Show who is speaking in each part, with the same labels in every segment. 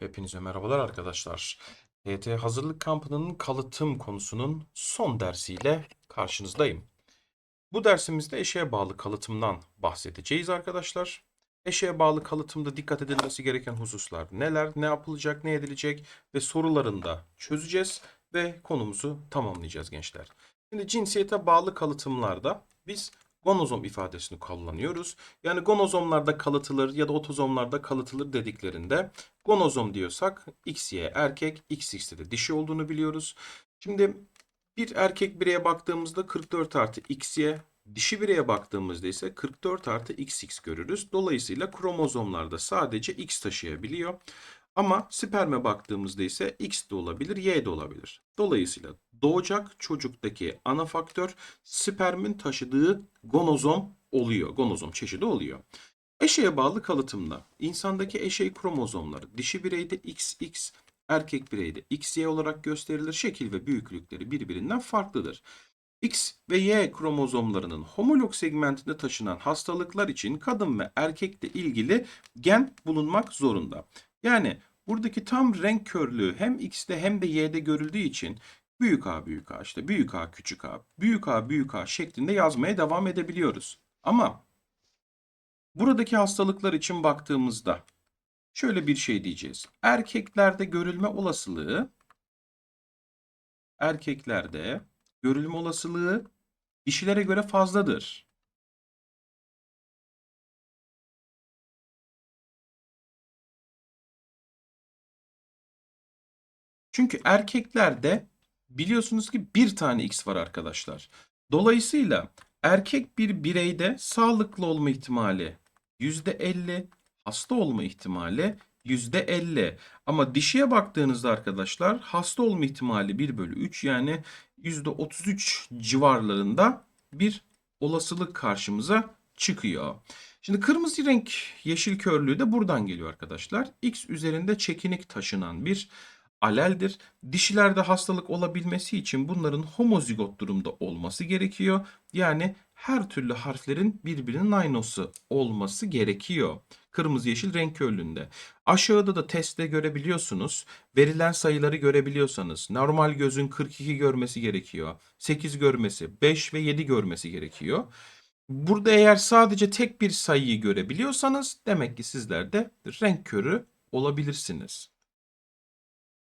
Speaker 1: Hepinize merhabalar arkadaşlar. TYT Hazırlık Kampı'nın kalıtım konusunun son dersiyle karşınızdayım. Bu dersimizde eşeğe bağlı kalıtımdan bahsedeceğiz arkadaşlar. Eşeğe bağlı kalıtımda dikkat edilmesi gereken hususlar neler, ne yapılacak, ne edilecek ve sorularını da çözeceğiz ve konumuzu tamamlayacağız gençler. Şimdi cinsiyete bağlı kalıtımlarda biz gonozom ifadesini kullanıyoruz. Yani gonozomlarda kalıtılır ya da otozomlarda kalıtılır dediklerinde gonozom diyorsak XY erkek, XX'de de dişi olduğunu biliyoruz. Şimdi bir erkek bireye baktığımızda 44 artı XY, dişi bireye baktığımızda ise 44 artı XX görürüz. Dolayısıyla kromozomlarda sadece X taşıyabiliyor. Ama sperme baktığımızda ise X de olabilir, Y de olabilir. Dolayısıyla doğacak çocuktaki ana faktör spermin taşıdığı gonozom oluyor. Gonozom çeşidi oluyor. Eşeğe bağlı kalıtımda insandaki eşey kromozomları dişi bireyde XX, erkek bireyde XY olarak gösterilir. Şekil ve büyüklükleri birbirinden farklıdır. X ve Y kromozomlarının homolog segmentinde taşınan hastalıklar için kadın ve erkekle ilgili gen bulunmak zorunda. Yani buradaki tam renk körlüğü hem X'te hem de Y'de görüldüğü için büyük A büyük A işte büyük A küçük A, büyük A büyük A şeklinde yazmaya devam edebiliyoruz. Ama buradaki hastalıklar için baktığımızda şöyle bir şey diyeceğiz. Erkeklerde görülme olasılığı erkeklerde görülme olasılığı dişilere göre fazladır. Çünkü erkeklerde biliyorsunuz ki bir tane X var arkadaşlar. Dolayısıyla erkek bir bireyde sağlıklı olma ihtimali %50, hasta olma ihtimali %50. Ama dişiye baktığınızda arkadaşlar hasta olma ihtimali 1 bölü 3 yani %33 civarlarında bir olasılık karşımıza çıkıyor. Şimdi kırmızı renk yeşil körlüğü de buradan geliyor arkadaşlar. X üzerinde çekinik taşınan bir aleldir. Dişilerde hastalık olabilmesi için bunların homozigot durumda olması gerekiyor. Yani her türlü harflerin birbirinin aynısı olması gerekiyor. Kırmızı yeşil renk körlüğünde. Aşağıda da testte görebiliyorsunuz. Verilen sayıları görebiliyorsanız normal gözün 42 görmesi gerekiyor. 8 görmesi, 5 ve 7 görmesi gerekiyor. Burada eğer sadece tek bir sayıyı görebiliyorsanız demek ki sizler de renk körü olabilirsiniz.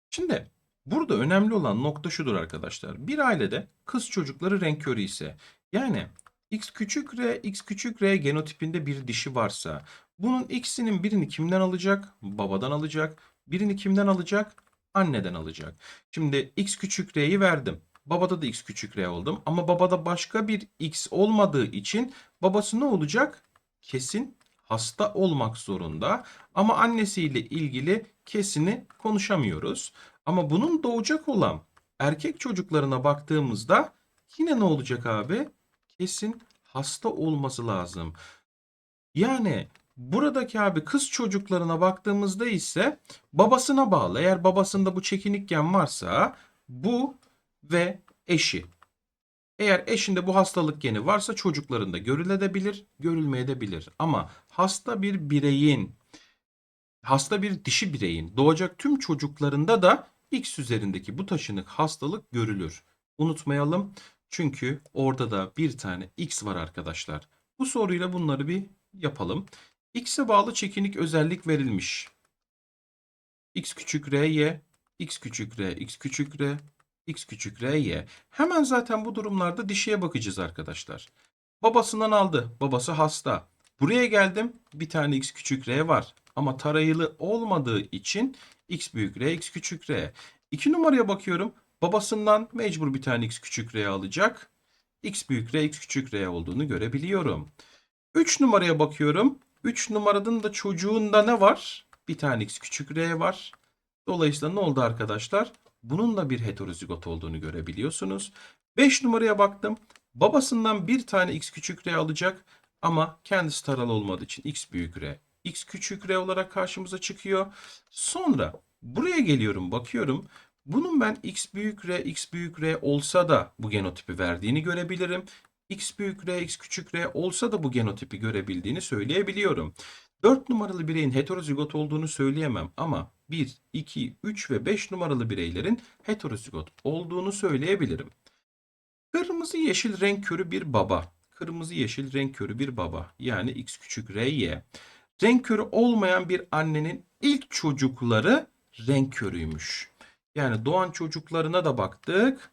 Speaker 1: Şimdi burada önemli olan nokta şudur arkadaşlar. Bir ailede kız çocukları renk körü ise yani x küçük r, x küçük r genotipinde bir dişi varsa bunun x'inin birini kimden alacak? Babadan alacak. Birini kimden alacak? Anneden alacak. Şimdi x küçük r'yi verdim. Babada da x küçük r oldum. Ama babada başka bir x olmadığı için babası ne olacak? Kesin hasta olmak zorunda. Ama annesiyle ilgili kesini konuşamıyoruz. Ama bunun doğacak olan erkek çocuklarına baktığımızda yine ne olacak abi? Kesin hasta olması lazım. Yani buradaki abi kız çocuklarına baktığımızda ise babasına bağlı. Eğer babasında bu çekinik gen varsa bu ve eşi. Eğer eşinde bu hastalık geni varsa çocuklarında görülebilir, görülmeyebilir. Ama hasta bir bireyin, hasta bir dişi bireyin doğacak tüm çocuklarında da X üzerindeki bu taşınık hastalık görülür. Unutmayalım çünkü orada da bir tane X var arkadaşlar. Bu soruyla bunları bir yapalım. X'e bağlı çekinik özellik verilmiş. X küçük r, y, X küçük r, X küçük r, X küçük r, y. Hemen zaten bu durumlarda dişiye bakacağız arkadaşlar. Babasından aldı. Babası hasta. Buraya geldim. Bir tane X küçük r var. Ama tarayılı olmadığı için X büyük R, X küçük R. 2 numaraya bakıyorum. Babasından mecbur bir tane X küçük R alacak. X büyük R, X küçük R olduğunu görebiliyorum. 3 numaraya bakıyorum. 3 numaranın da çocuğunda ne var? Bir tane X küçük R var. Dolayısıyla ne oldu arkadaşlar? Bunun da bir heterozigot olduğunu görebiliyorsunuz. 5 numaraya baktım. Babasından bir tane X küçük R alacak. Ama kendisi taralı olmadığı için X büyük R, x küçük r olarak karşımıza çıkıyor. Sonra buraya geliyorum bakıyorum. Bunun ben x büyük r, x büyük r olsa da bu genotipi verdiğini görebilirim. x büyük r, x küçük r olsa da bu genotipi görebildiğini söyleyebiliyorum. 4 numaralı bireyin heterozigot olduğunu söyleyemem ama 1, 2, 3 ve 5 numaralı bireylerin heterozigot olduğunu söyleyebilirim. Kırmızı yeşil renk körü bir baba. Kırmızı yeşil renk körü bir baba. Yani x küçük r y. Renk körü olmayan bir annenin ilk çocukları renk körüymüş. Yani doğan çocuklarına da baktık.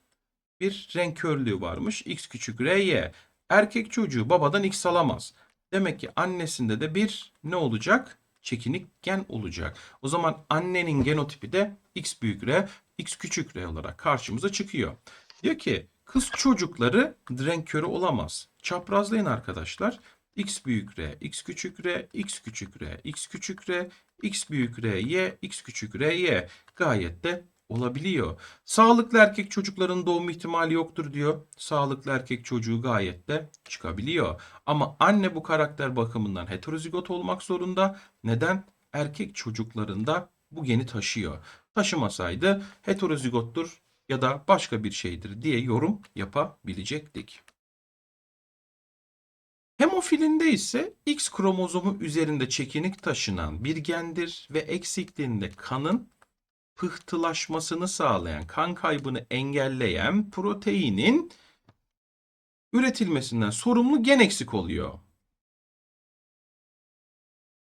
Speaker 1: Bir renk körlüğü varmış. X küçük r y. Erkek çocuğu babadan x alamaz. Demek ki annesinde de bir ne olacak? Çekinik gen olacak. O zaman annenin genotipi de x büyük r, x küçük r olarak karşımıza çıkıyor. Diyor ki kız çocukları renk körü olamaz. Çaprazlayın arkadaşlar. x büyük r, x küçük r, x küçük r, x küçük r, x büyük r, y, x küçük r, y. Gayet de olabiliyor. Sağlıklı erkek çocukların doğum ihtimali yoktur diyor. Sağlıklı erkek çocuğu gayet de çıkabiliyor. Ama anne bu karakter bakımından heterozigot olmak zorunda. Neden? Erkek çocuklarında bu geni taşıyor. Taşımasaydı heterozigottur ya da başka bir şeydir diye yorum yapabilecektik. Hemofilinde ise X kromozomu üzerinde çekinik taşınan bir gendir ve eksikliğinde kanın pıhtılaşmasını sağlayan, kan kaybını engelleyen proteinin üretilmesinden sorumlu gen eksik oluyor.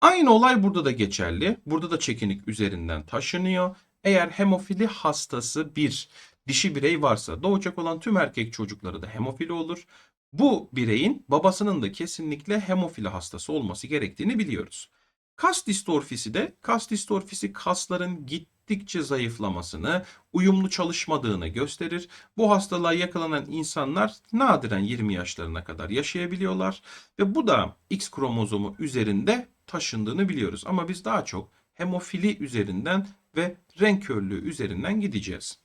Speaker 1: Aynı olay burada da geçerli. Burada da çekinik üzerinden taşınıyor. Eğer hemofili hastası bir dişi birey varsa doğacak olan tüm erkek çocukları da hemofili olur. Bu bireyin babasının da kesinlikle hemofili hastası olması gerektiğini biliyoruz. Kas distorfisi de kas distorfisi kasların gittikçe zayıflamasını, uyumlu çalışmadığını gösterir. Bu hastalığa yakalanan insanlar nadiren 20 yaşlarına kadar yaşayabiliyorlar ve bu da X kromozomu üzerinde taşındığını biliyoruz. Ama biz daha çok hemofili üzerinden ve renk körlüğü üzerinden gideceğiz.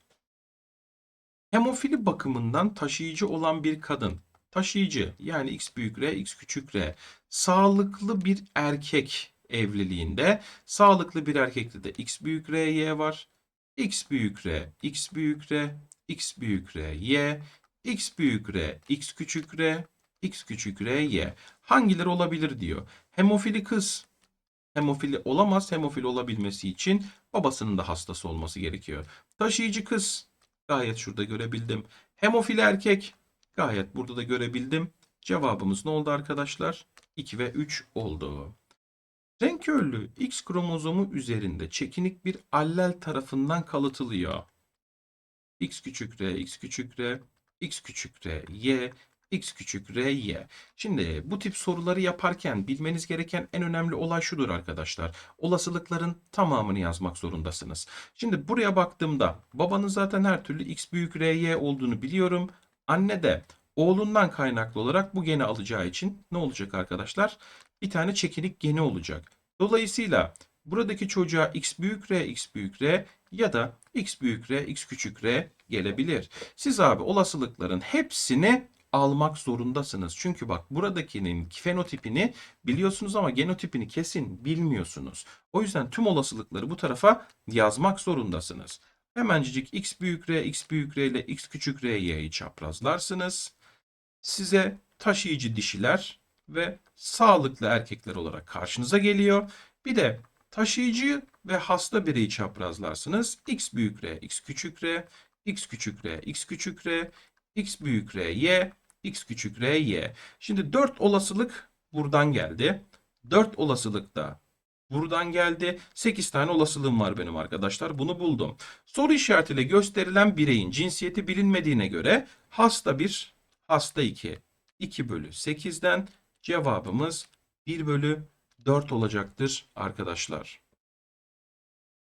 Speaker 1: Hemofili bakımından taşıyıcı olan bir kadın, taşıyıcı yani x büyük R, x küçük r, sağlıklı bir erkek evliliğinde, sağlıklı bir erkekte de x büyük R, y var. x büyük R, x büyük R, x büyük R, y, x büyük R, x küçük r, x küçük r, y. Hangileri olabilir diyor. Hemofili kız hemofili olamaz. Hemofili olabilmesi için babasının da hastası olması gerekiyor. Taşıyıcı kız gayet şurada görebildim. Hemofili erkek gayet burada da görebildim. Cevabımız ne oldu arkadaşlar? 2 ve 3 oldu. Renk körlüğü X kromozomu üzerinde çekinik bir allel tarafından kalıtılıyor. X küçük r, X küçük r, X küçük r, Y, X küçük r, Y. Şimdi bu tip soruları yaparken bilmeniz gereken en önemli olay şudur arkadaşlar. Olasılıkların tamamını yazmak zorundasınız. Şimdi buraya baktığımda babanın zaten her türlü X büyük r, Y olduğunu biliyorum. Anne de oğlundan kaynaklı olarak bu geni alacağı için ne olacak arkadaşlar? Bir tane çekinik geni olacak. Dolayısıyla buradaki çocuğa x büyük r, x büyük r ya da x büyük r, x küçük r gelebilir. Siz abi olasılıkların hepsini almak zorundasınız. Çünkü bak buradakinin fenotipini biliyorsunuz ama genotipini kesin bilmiyorsunuz. O yüzden tüm olasılıkları bu tarafa yazmak zorundasınız. Hemencik x büyük r, x büyük r ile x küçük r, y'yi çaprazlarsınız. Size taşıyıcı dişiler ve sağlıklı erkekler olarak karşınıza geliyor. Bir de taşıyıcı ve hasta bireyi çaprazlarsınız. x büyük r, x küçük r, x küçük r, x küçük r, x büyük r, y, x küçük r, y. Şimdi 4 olasılık buradan geldi. 4 olasılık da buradan geldi. 8 tane olasılığım var benim arkadaşlar. Bunu buldum. Soru işaretiyle gösterilen bireyin cinsiyeti bilinmediğine göre hasta 1, hasta 2. 2 bölü 8'den cevabımız 1 bölü 4 olacaktır arkadaşlar.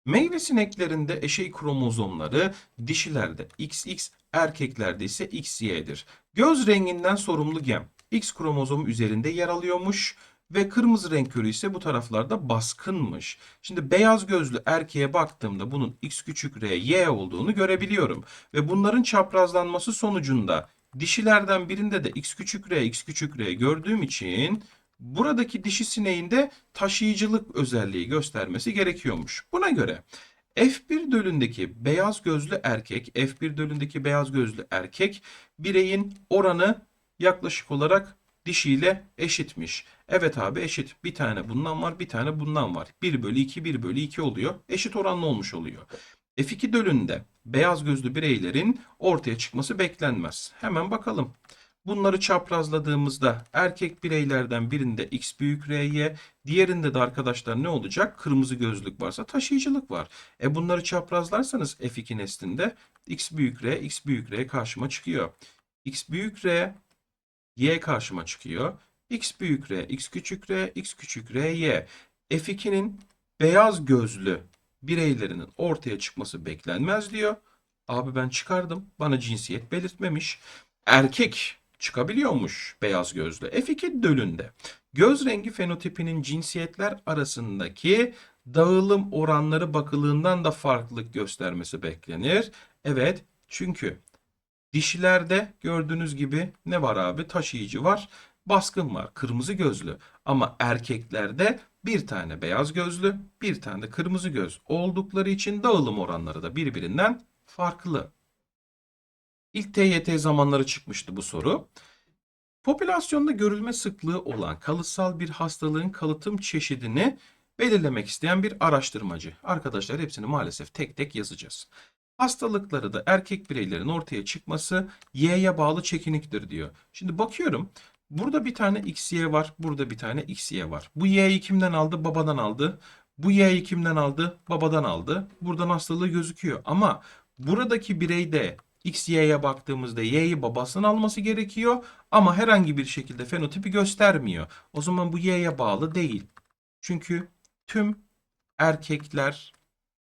Speaker 1: Meyve sineklerinde eşey kromozomları dişilerde XX, erkeklerde ise XY'dir. Göz renginden sorumlu gem X kromozomu üzerinde yer alıyormuş ve kırmızı renk körü ise bu taraflarda baskınmış. Şimdi beyaz gözlü erkeğe baktığımda bunun X küçük R, Y olduğunu görebiliyorum. Ve bunların çaprazlanması sonucunda dişilerden birinde de X küçük R, X küçük R gördüğüm için buradaki dişi sineğin de taşıyıcılık özelliği göstermesi gerekiyormuş. Buna göre F1 dölündeki beyaz gözlü erkek, F1 dölündeki beyaz gözlü erkek bireyin oranı yaklaşık olarak dişiyle eşitmiş. Evet abi eşit. Bir tane bundan var, bir tane bundan var. 1 bölü 2, 1 bölü 2 oluyor. Eşit oranlı olmuş oluyor. F2 dölünde beyaz gözlü bireylerin ortaya çıkması beklenmez. Hemen bakalım. Bunları çaprazladığımızda erkek bireylerden birinde x büyük r'ye, diğerinde de arkadaşlar ne olacak? Kırmızı gözlük varsa taşıyıcılık var. E bunları çaprazlarsanız f2 neslinde x büyük r, x büyük r karşıma çıkıyor. x büyük r, y karşıma çıkıyor. x büyük r, x küçük r, x küçük r, y. f2'nin beyaz gözlü bireylerinin ortaya çıkması beklenmez diyor. Abi ben çıkardım. Bana cinsiyet belirtmemiş. Erkek çıkabiliyormuş beyaz gözlü. F2 dölünde. Göz rengi fenotipinin cinsiyetler arasındaki dağılım oranları bakılığından da farklılık göstermesi beklenir. Evet çünkü dişilerde gördüğünüz gibi ne var abi? Taşıyıcı var, baskın var, kırmızı gözlü. Ama erkeklerde bir tane beyaz gözlü, bir tane de kırmızı göz oldukları için dağılım oranları da birbirinden farklı. İlk TYT zamanları çıkmıştı bu soru. Popülasyonda görülme sıklığı olan kalıtsal bir hastalığın kalıtım çeşidini belirlemek isteyen bir araştırmacı. Arkadaşlar hepsini maalesef tek tek yazacağız. Hastalıkları da erkek bireylerin ortaya çıkması Y'ye bağlı çekiniktir diyor. Şimdi bakıyorum. Burada bir tane XY var. Burada bir tane XY var. Bu Y'yi kimden aldı? Babadan aldı. Bu Y'yi kimden aldı? Babadan aldı. Buradan hastalığı gözüküyor. Ama buradaki bireyde XY'ye baktığımızda Y'yi babasının alması gerekiyor. Ama herhangi bir şekilde fenotipi göstermiyor. O zaman bu Y'ye bağlı değil. Çünkü tüm erkekler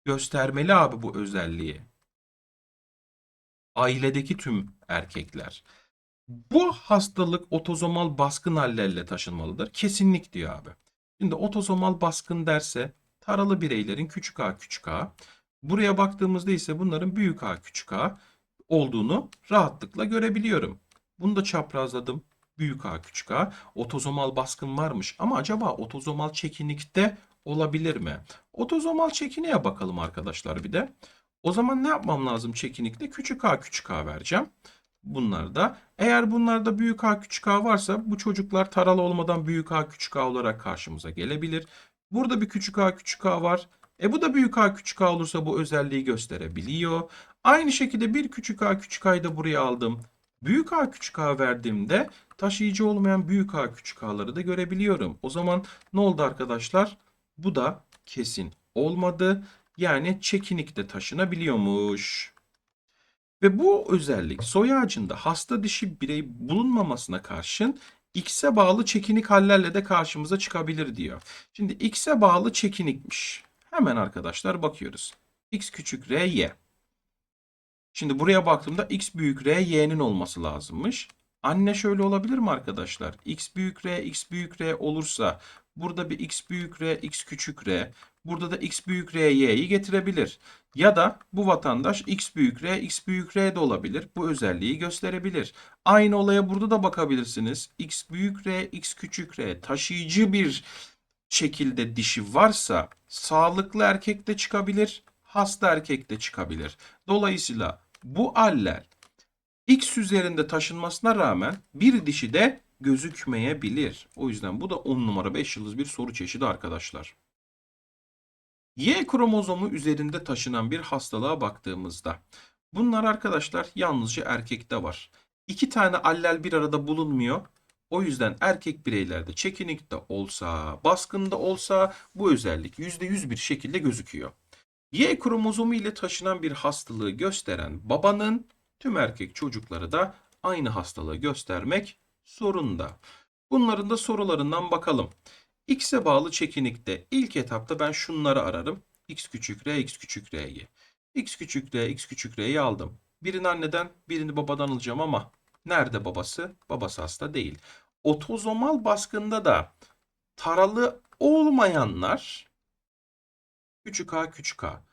Speaker 1: göstermeli abi bu özelliği. Ailedeki tüm erkekler. Bu hastalık otozomal baskın hallerle taşınmalıdır. Kesinlik diyor abi. Şimdi otozomal baskın derse taralı bireylerin küçük a küçük a. Buraya baktığımızda ise bunların büyük a küçük a olduğunu rahatlıkla görebiliyorum. Bunu da çaprazladım. Büyük a küçük a. Otozomal baskın varmış ama acaba otozomal çekinikte olabilir mi? Otozomal çekiniğe bakalım arkadaşlar bir de. O zaman ne yapmam lazım çekinikte? Küçük a küçük a vereceğim. Bunlarda. Eğer bunlarda büyük A küçük A varsa bu çocuklar taralı olmadan büyük A küçük A olarak karşımıza gelebilir. Burada bir küçük A küçük A var. E bu da büyük A küçük A olursa bu özelliği gösterebiliyor. Aynı şekilde bir küçük A küçük A'yı da buraya aldım. Büyük A küçük A verdiğimde taşıyıcı olmayan büyük A küçük A'ları da görebiliyorum. O zaman ne oldu arkadaşlar? Bu da kesin olmadı. Yani çekinik de taşınabiliyormuş. Ve bu özellik soy ağacında hasta dişi birey bulunmamasına karşın X'e bağlı çekinik hallerle de karşımıza çıkabilir diyor. Şimdi X'e bağlı çekinikmiş. Hemen arkadaşlar bakıyoruz. X küçük R, Y. Şimdi buraya baktığımda X büyük R, Y'nin olması lazımmış. Anne şöyle olabilir mi arkadaşlar? X büyük R, X büyük R olursa burada bir X büyük R, X küçük R. Burada da X büyük R, Y'yi getirebilir. Ya da bu vatandaş X büyük R, X büyük R de olabilir. Bu özelliği gösterebilir. Aynı olaya burada da bakabilirsiniz. X büyük R, X küçük R taşıyıcı bir şekilde dişi varsa sağlıklı erkek de çıkabilir, hasta erkek de çıkabilir. Dolayısıyla bu aller X üzerinde taşınmasına rağmen bir dişi de gözükmeyebilir. O yüzden bu da 10 numara 5 yıldız bir soru çeşidi arkadaşlar. Y kromozomu üzerinde taşınan bir hastalığa baktığımızda bunlar arkadaşlar yalnızca erkekte var. İki tane allel bir arada bulunmuyor. O yüzden erkek bireylerde çekinik de olsa, baskın da olsa bu özellik %100 bir şekilde gözüküyor. Y kromozomu ile taşınan bir hastalığı gösteren babanın tüm erkek çocukları da aynı hastalığı göstermek zorunda. Bunların da sorularından bakalım. X'e bağlı çekinikte ilk etapta ben şunları ararım. X küçük R, X küçük R'yi. X küçük R, X küçük R'yi aldım. Birini anneden, birini babadan alacağım ama nerede babası? Babası hasta değil. Otozomal baskında da taralı olmayanlar küçük a küçük a.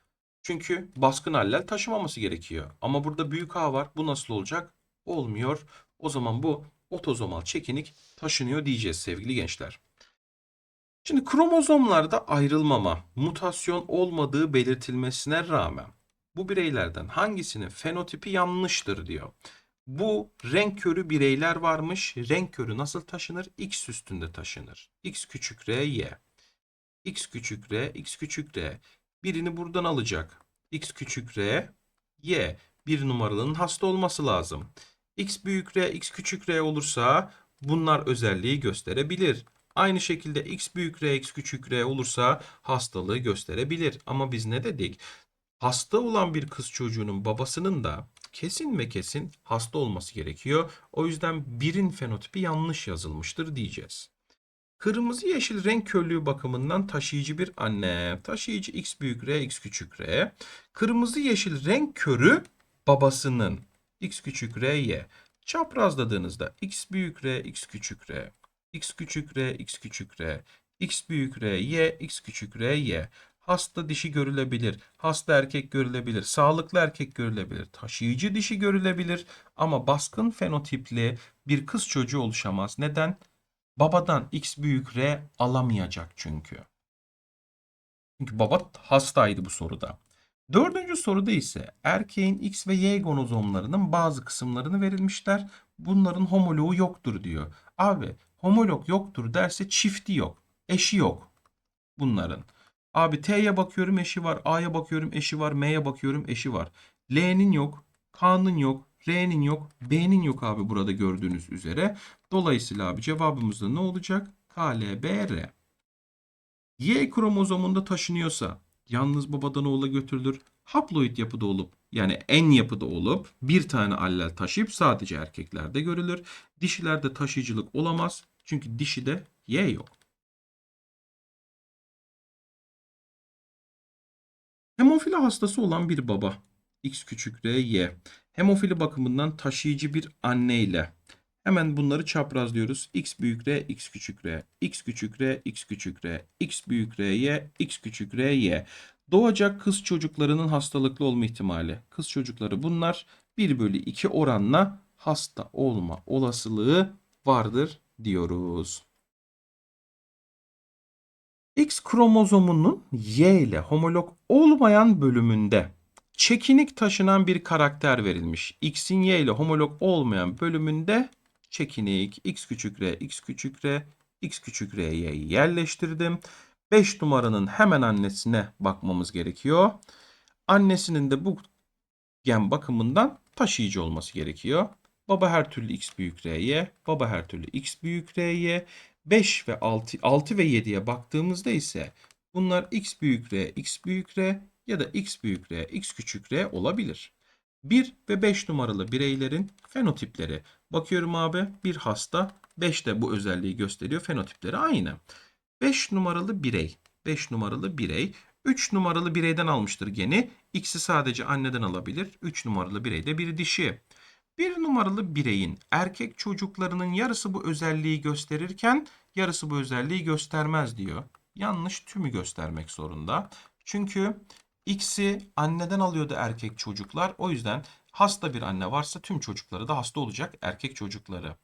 Speaker 1: Çünkü baskın allel taşımaması gerekiyor. Ama burada büyük A var. Bu nasıl olacak? Olmuyor. O zaman bu otozomal çekinik taşınıyor diyeceğiz sevgili gençler. Şimdi kromozomlarda ayrılmama, mutasyon olmadığı belirtilmesine rağmen bu bireylerden hangisinin fenotipi yanlıştır diyor. Bu renk körü bireyler varmış. Renk körü nasıl taşınır? X üstünde taşınır. X küçük R, Y. X küçük R, X küçük R. Birini buradan alacak. X küçük R, Y. Bir numaralının hasta olması lazım. X büyük R, X küçük R olursa bunlar özelliği gösterebilir. Aynı şekilde X büyük R, X küçük R olursa hastalığı gösterebilir. Ama biz ne dedik? Hasta olan bir kız çocuğunun babasının da kesin ve kesin hasta olması gerekiyor. O yüzden birin fenotipi yanlış yazılmıştır diyeceğiz. Kırmızı yeşil renk körlüğü bakımından taşıyıcı bir anne. Taşıyıcı x büyük r, x küçük r. Kırmızı yeşil renk körü babasının x küçük r, y. Çaprazladığınızda x büyük r, x küçük r. x küçük r, x küçük r. x büyük r, y, x küçük r, y. Hasta dişi görülebilir, hasta erkek görülebilir, sağlıklı erkek görülebilir, taşıyıcı dişi görülebilir ama baskın fenotipli bir kız çocuğu oluşamaz. Neden? Babadan x büyük r alamayacak çünkü. Çünkü baba hastaydı bu soruda. Dördüncü soruda ise erkeğin X ve Y gonozomlarının bazı kısımlarını verilmişler. Bunların homoloğu yoktur diyor. Abi homolog yoktur derse çifti yok. Eşi yok bunların. Abi T'ye bakıyorum eşi var. A'ya bakıyorum eşi var. M'ye bakıyorum eşi var. L'nin yok. K'nın yok. R'nin yok. B'nin yok abi burada gördüğünüz üzere. Dolayısıyla abi cevabımız da ne olacak? K, L, B, R. Y kromozomunda taşınıyorsa yalnız babadan oğula götürülür. Haploid yapıda olup yani en yapıda olup bir tane allel taşıyıp sadece erkeklerde görülür. Dişilerde taşıyıcılık olamaz. Çünkü dişide Y yok. Hemofili hastası olan bir baba. X küçük R, Y. Hemofili bakımından taşıyıcı bir anne ile hemen bunları çaprazlıyoruz. X büyük R, X küçük R. X küçük R, X küçük R. X büyük R, Y, X küçük R, Y. Doğacak kız çocuklarının hastalıklı olma ihtimali. Kız çocukları bunlar 1 bölü 2 oranla hasta olma olasılığı vardır diyoruz. X kromozomunun Y ile homolog olmayan bölümünde çekinik taşınan bir karakter verilmiş. X'in Y ile homolog olmayan bölümünde çekinik x küçük r, x küçük r, x küçük r'ye yerleştirdim. 5 numaranın hemen annesine bakmamız gerekiyor. Annesinin de bu gen bakımından taşıyıcı olması gerekiyor. Baba her türlü x büyük r'ye, baba her türlü x büyük r'ye. 5 ve 6, 6 ve 7'ye baktığımızda ise bunlar x büyük r, x büyük r ya da x büyük r, x küçük r olabilir. 1 ve 5 numaralı bireylerin fenotipleri. Bakıyorum abi bir hasta 5 de bu özelliği gösteriyor. Fenotipleri aynı. 5 numaralı birey. 5 numaralı birey. 3 numaralı bireyden almıştır geni. X'i sadece anneden alabilir. 3 numaralı bireyde bir dişi. 1 numaralı bireyin erkek çocuklarının yarısı bu özelliği gösterirken yarısı bu özelliği göstermez diyor. Yanlış tümü göstermek zorunda. Çünkü X'i anneden alıyordu erkek çocuklar. O yüzden hasta bir anne varsa tüm çocukları da hasta olacak erkek çocukları.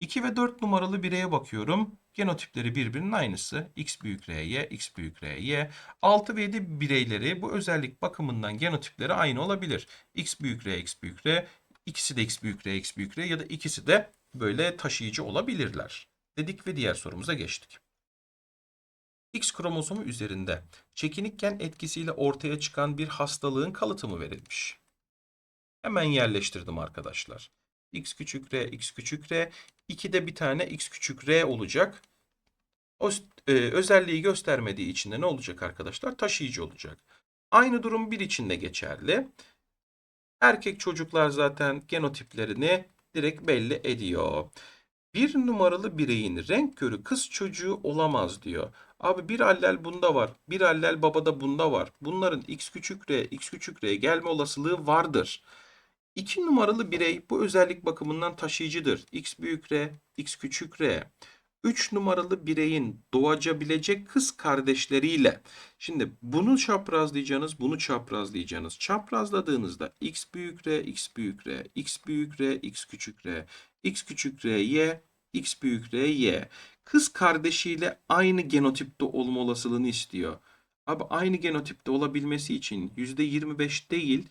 Speaker 1: 2 ve 4 numaralı bireye bakıyorum. Genotipleri birbirinin aynısı. X büyük R, Y, X büyük R, Y. 6 ve 7 bireyleri bu özellik bakımından genotipleri aynı olabilir. X büyük R, X büyük R. İkisi de X büyük R, X büyük R ya da ikisi de böyle taşıyıcı olabilirler. Dedik ve diğer sorumuza geçtik. X kromozomu üzerinde çekinik gen etkisiyle ortaya çıkan bir hastalığın kalıtımı verilmiş. Hemen yerleştirdim arkadaşlar. X küçük r, x küçük r. 2'de bir tane x küçük r olacak. O e, özelliği göstermediği için de ne olacak arkadaşlar? Taşıyıcı olacak. Aynı durum bir için de geçerli. Erkek çocuklar zaten genotiplerini direkt belli ediyor. Bir numaralı bireyin renk körü kız çocuğu olamaz diyor. Abi bir allel bunda var. Bir allel babada bunda var. Bunların x küçük r, x küçük r gelme olasılığı vardır. 2 numaralı birey bu özellik bakımından taşıyıcıdır. X büyük R, X küçük R. 3 numaralı bireyin doğacabilecek kız kardeşleriyle. Şimdi bunu çaprazlayacaksınız, bunu çaprazlayacaksınız. Çaprazladığınızda X büyük R, X büyük R, X büyük R, X küçük R, X küçük R, Y, X büyük R, Y. Kız kardeşiyle aynı genotipte olma olasılığını istiyor. Abi aynı genotipte olabilmesi için %25 değil,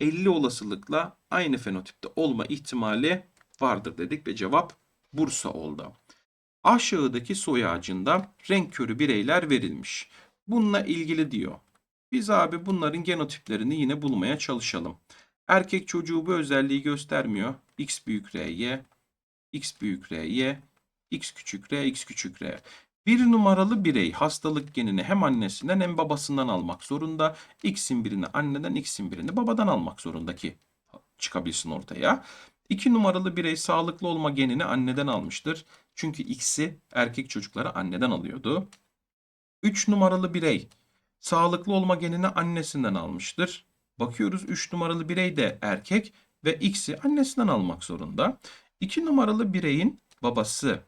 Speaker 1: 50 olasılıkla aynı fenotipte olma ihtimali vardır dedik ve cevap Bursa oldu. Aşağıdaki soy ağacında renk körü bireyler verilmiş. Bununla ilgili diyor. Biz abi bunların genotiplerini yine bulmaya çalışalım. Erkek çocuğu bu özelliği göstermiyor. X büyük RY, X büyük RY, X küçük R, X küçük R. Bir numaralı birey hastalık genini hem annesinden hem babasından almak zorunda. X'in birini anneden, X'in birini babadan almak zorunda ki çıkabilsin ortaya. İki numaralı birey sağlıklı olma genini anneden almıştır. Çünkü X'i erkek çocuklara anneden alıyordu. 3 numaralı birey sağlıklı olma genini annesinden almıştır. Bakıyoruz 3 numaralı birey de erkek ve X'i annesinden almak zorunda. 2 numaralı bireyin babası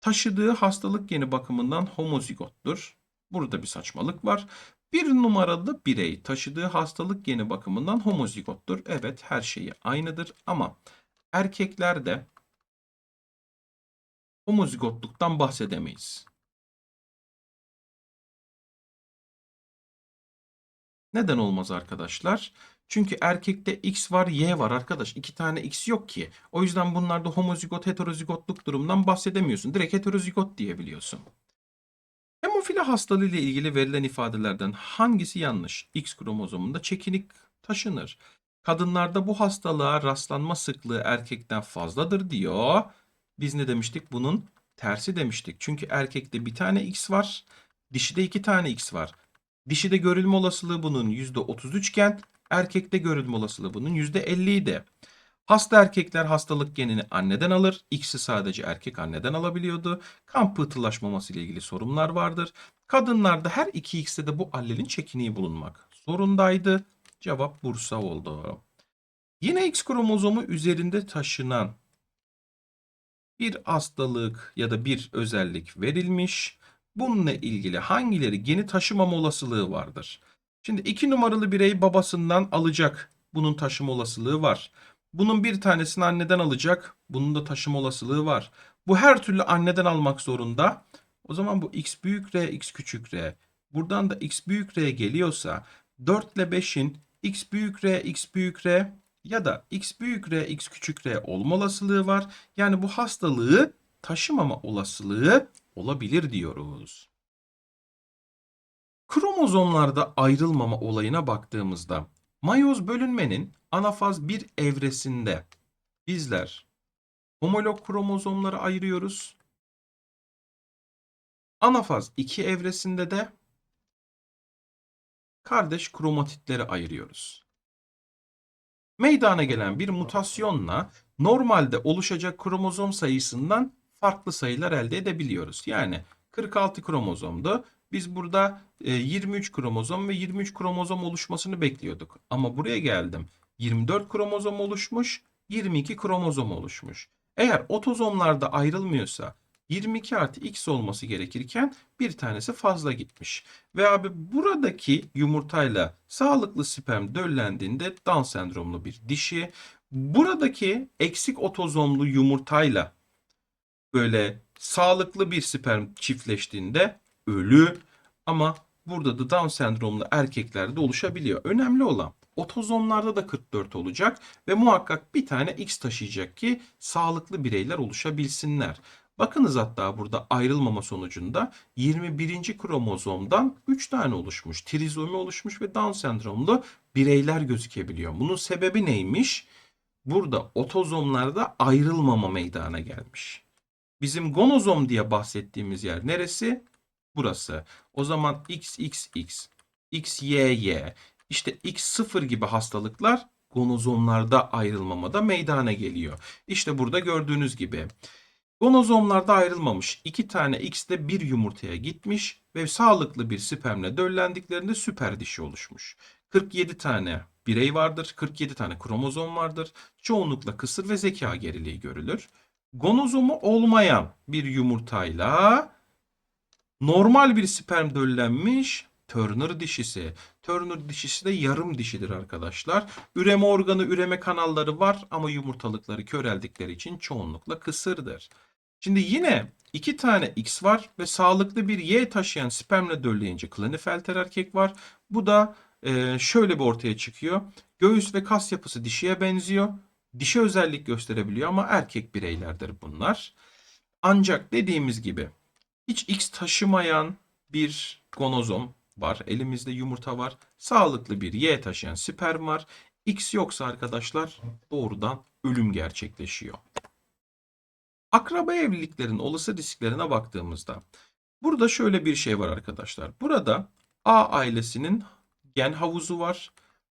Speaker 1: taşıdığı hastalık geni bakımından homozigottur. Burada bir saçmalık var. Bir numaralı birey taşıdığı hastalık geni bakımından homozigottur. Evet her şeyi aynıdır ama erkeklerde homozigotluktan bahsedemeyiz. Neden olmaz arkadaşlar? Çünkü erkekte X var, Y var arkadaş. İki tane X yok ki. O yüzden bunlarda homozigot, heterozigotluk durumdan bahsedemiyorsun. Direkt heterozigot diyebiliyorsun. Hemofili hastalığı ile ilgili verilen ifadelerden hangisi yanlış? X kromozomunda çekinik taşınır. Kadınlarda bu hastalığa rastlanma sıklığı erkekten fazladır diyor. Biz ne demiştik? Bunun tersi demiştik. Çünkü erkekte bir tane X var, dişide iki tane X var. Dişide görülme olasılığı bunun %33 iken erkekte görülme olasılığı bunun %50 idi. Hasta erkekler hastalık genini anneden alır. X'i sadece erkek anneden alabiliyordu. Kan pıhtılaşmaması ile ilgili sorunlar vardır. Kadınlarda her iki X'te de bu allelin çekiniği bulunmak zorundaydı. Cevap Bursa oldu. Yine X kromozomu üzerinde taşınan bir hastalık ya da bir özellik verilmiş. Bununla ilgili hangileri geni taşımama olasılığı vardır? Şimdi iki numaralı birey babasından alacak. Bunun taşıma olasılığı var. Bunun bir tanesini anneden alacak. Bunun da taşıma olasılığı var. Bu her türlü anneden almak zorunda. O zaman bu x büyük R, x küçük R. Buradan da x büyük R geliyorsa 4 ile 5'in x büyük R, x büyük R ya da x büyük R, x küçük R olma olasılığı var. Yani bu hastalığı taşımama olasılığı olabilir diyoruz. Kromozomlarda ayrılmama olayına baktığımızda mayoz bölünmenin anafaz 1 evresinde bizler homolog kromozomları ayırıyoruz. Anafaz 2 evresinde de kardeş kromatitleri ayırıyoruz. Meydana gelen bir mutasyonla normalde oluşacak kromozom sayısından farklı sayılar elde edebiliyoruz. Yani 46 kromozomdu. Biz burada e, 23 kromozom ve 23 kromozom oluşmasını bekliyorduk. Ama buraya geldim. 24 kromozom oluşmuş, 22 kromozom oluşmuş. Eğer otozomlarda ayrılmıyorsa 22 artı X olması gerekirken bir tanesi fazla gitmiş. Ve abi buradaki yumurtayla sağlıklı sperm döllendiğinde Down sendromlu bir dişi, buradaki eksik otozomlu yumurtayla böyle sağlıklı bir sperm çiftleştiğinde ölü ama burada da Down sendromlu erkeklerde oluşabiliyor. Önemli olan otozomlarda da 44 olacak ve muhakkak bir tane X taşıyacak ki sağlıklı bireyler oluşabilsinler. Bakınız hatta burada ayrılmama sonucunda 21. kromozomdan 3 tane oluşmuş. Trizomi oluşmuş ve Down sendromlu bireyler gözükebiliyor. Bunun sebebi neymiş? Burada otozomlarda ayrılmama meydana gelmiş. Bizim gonozom diye bahsettiğimiz yer neresi? Burası. O zaman XXX, XYY, işte X0 gibi hastalıklar gonozomlarda ayrılmamada meydana geliyor. İşte burada gördüğünüz gibi gonozomlarda ayrılmamış. iki tane X de bir yumurtaya gitmiş ve sağlıklı bir spermle döllendiklerinde süper dişi oluşmuş. 47 tane birey vardır, 47 tane kromozom vardır. Çoğunlukla kısır ve zeka geriliği görülür. Gonozomu olmayan bir yumurtayla normal bir sperm döllenmiş Turner dişisi. Turner dişisi de yarım dişidir arkadaşlar. Üreme organı, üreme kanalları var ama yumurtalıkları köreldikleri için çoğunlukla kısırdır. Şimdi yine iki tane X var ve sağlıklı bir Y taşıyan spermle dölleyince Klinefelter erkek var. Bu da e, şöyle bir ortaya çıkıyor. Göğüs ve kas yapısı dişiye benziyor. Dişi özellik gösterebiliyor ama erkek bireylerdir bunlar. Ancak dediğimiz gibi hiç X taşımayan bir gonozom var. Elimizde yumurta var. Sağlıklı bir Y taşıyan sperm var. X yoksa arkadaşlar doğrudan ölüm gerçekleşiyor. Akraba evliliklerin olası risklerine baktığımızda burada şöyle bir şey var arkadaşlar. Burada A ailesinin gen havuzu var.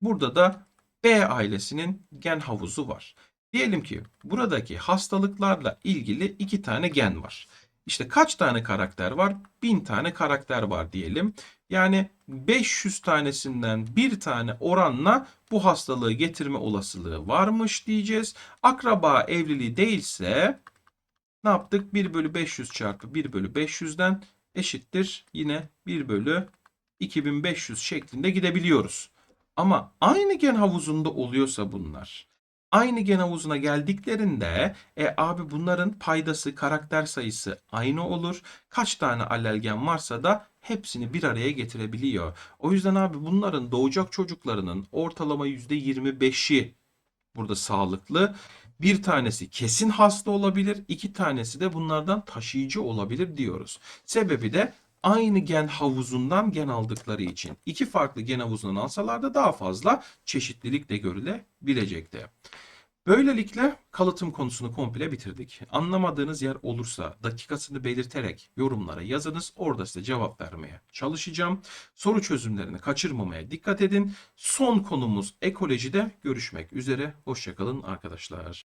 Speaker 1: Burada da B ailesinin gen havuzu var. Diyelim ki buradaki hastalıklarla ilgili iki tane gen var. İşte kaç tane karakter var? 1000 tane karakter var diyelim. Yani 500 tanesinden bir tane oranla bu hastalığı getirme olasılığı varmış diyeceğiz. Akraba evliliği değilse ne yaptık? 1 bölü 500 çarpı 1 bölü 500'den eşittir. Yine 1 bölü 2500 şeklinde gidebiliyoruz. Ama aynı gen havuzunda oluyorsa bunlar. Aynı gen havuzuna geldiklerinde e abi bunların paydası, karakter sayısı aynı olur. Kaç tane alelgen varsa da hepsini bir araya getirebiliyor. O yüzden abi bunların doğacak çocuklarının ortalama %25'i burada sağlıklı. Bir tanesi kesin hasta olabilir, iki tanesi de bunlardan taşıyıcı olabilir diyoruz. Sebebi de aynı gen havuzundan gen aldıkları için. İki farklı gen havuzundan alsalar da daha fazla çeşitlilik de görülebilecekti. Böylelikle kalıtım konusunu komple bitirdik. Anlamadığınız yer olursa dakikasını belirterek yorumlara yazınız. Orada size cevap vermeye çalışacağım. Soru çözümlerini kaçırmamaya dikkat edin. Son konumuz ekolojide görüşmek üzere. Hoşçakalın arkadaşlar.